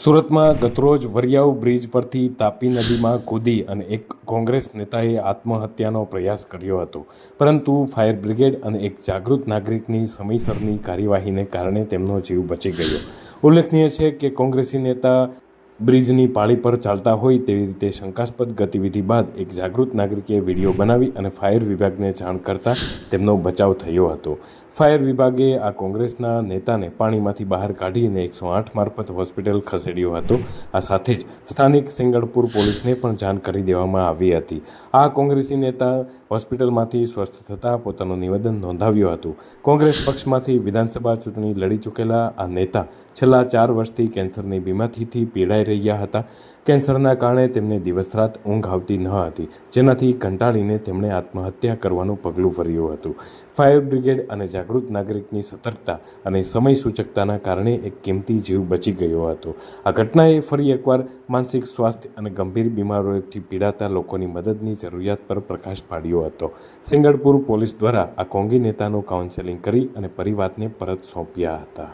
સુરતમાં ગતરોજ વરિયાવ બ્રિજ પરથી તાપી નદીમાં કૂદી અને એક કોંગ્રેસ નેતાએ આત્મહત્યાનો પ્રયાસ કર્યો હતો. પરંતુ ફાયર બ્રિગેડ અને એક જાગૃત નાગરિકની સમયસરની કાર્યવાહીને કારણે તેમનો જીવ બચી ગયો. ઉલ્લેખનીય છે કે કોંગ્રેસી નેતા બ્રિજની પાળી પર ચાલતા હોય તેવી રીતે શંકાસ્પદ ગતિવિધિ બાદ એક જાગૃત નાગરિકે વીડિયો બનાવી અને ફાયર વિભાગને જાણ કરતા તેમનો બચાવ થયો હતો. ફાયર વિભાગે આ કોંગ્રેસના નેતાને પાણીમાંથી બહાર કાઢીને એકસો આઠ મારફત હોસ્પિટલ ખસેડ્યો હતો. આ સાથે જ સ્થાનિક સિંગળપુર પોલીસને પણ જાણ કરી દેવામાં આવી હતી. આ કોંગ્રેસી નેતા હોસ્પિટલમાંથી સ્વસ્થ થતાં પોતાનું નિવેદન નોંધાવ્યું હતું. કોંગ્રેસ પક્ષમાંથી વિધાનસભા ચૂંટણી લડી ચૂકેલા આ નેતા છેલ્લા ચાર વર્ષથી કેન્સરની બીમારીથી પીડાઈ રહ્યા હતા. કેન્સરના કારણે તેમને દિવસ રાત ઊંઘ આવતી ન હતી, જેનાથી કંટાળીને તેમણે આત્મહત્યા કરવાનું પગલું ભર્યું હતું. ફાયર બ્રિગેડ અને જાગૃત નાગરિકની સતર્કતા અને સમય સૂચકતાના કારણે એક કિંમતી જીવ બચી ગયો હતો. આ ઘટનાએ ફરી એકવાર માનસિક સ્વાસ્થ્ય અને ગંભીર બીમારીઓથી પીડાતા લોકોની મદદની જરૂરિયાત પર પ્રકાશ પાડ્યો હતો. સિંગળપુર પોલીસ દ્વારા આ કોંગી નેતાનું કાઉન્સેલિંગ કરી અને પરિવારને પરત સોંપ્યા હતા.